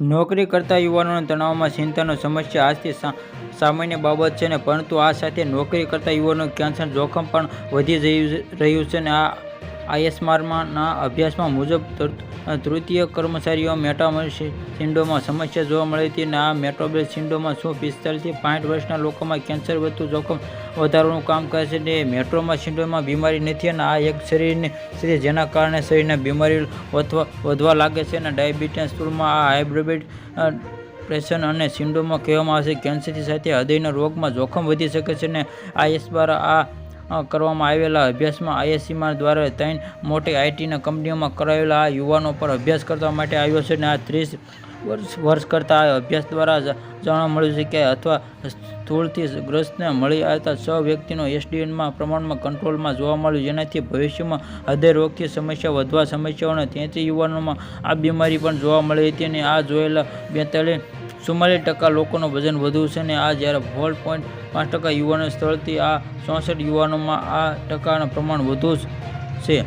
નોકરી કરતા યુવાનોના તણાવમાં ચિંતાનો સમસ્યા આજથી સામાન્ય બાબત છે ને, પરંતુ આ સાથે નોકરી કરતા યુવાનો કેન્સર જોખમ પણ વધી રહ્યું છે ને આ આઈએસમારના અભ્યાસમાં મુજબ તૃતીય કર્મચારીઓ મેટાબોલ સિન્ડ્રોમમાં સમસ્યા જોવા મળી હતી અને આ મેટાબોલ સિન્ડ્રોમમાં શું પિસ્તાલીસથી પાંઠ વર્ષના લોકોમાં કેન્સર વધતું જોખમ વધારવાનું કામ કરે છે ને મેટ્રોમાં સિન્ડ્રોમમાં બીમારી નથી અને આ એક શરીરની સ્થિતિ જેના કારણે શરીરના બીમારી વધવા લાગે છે અને ડાયાબિટીસ સ્થૂળમાં આ હાઇબ્રિડ પ્રેશન અને સિન્ડ્રોમમાં કહેવામાં આવે છે કેન્સરની સાથે હૃદયના રોગમાં જોખમ વધી શકે છે અને આઈએસ દ્વારા આ કરવામાં આવેલા અભ્યાસમાં આઈએસસીમાં દ્વારા ત્રણ મોટી આઈટીના કંપનીઓમાં કરાયેલા આ યુવાનો પર અભ્યાસ કરવા માટે આવ્યો છે અને આ ત્રીસ વર્ષ વર્ષ કરતાં અભ્યાસ દ્વારા જાણવા મળ્યું છે કે અથવા સ્થૂળથી ગ્રસ્તને મળી આવતા છ વ્યક્તિનો એસડીએનમાં પ્રમાણમાં કંટ્રોલમાં જોવા મળ્યું. જેનાથી ભવિષ્યમાં હૃદય રોગથી સમસ્યા, વધવા સમસ્યાઓને તેથી યુવાનોમાં આ બીમારી પણ જોવા મળી હતી અને આ જોયેલા બેતાલીસ ચુમ્માલીસ ટકા લોકોનું વજન વધુ છે અને આ જ્યારે ફોર પોઈન્ટ પાંચ ટકા યુવાનો સ્થળથી આ ચોસઠ યુવાનોમાં આ ટકાનું પ્રમાણ વધુ છે.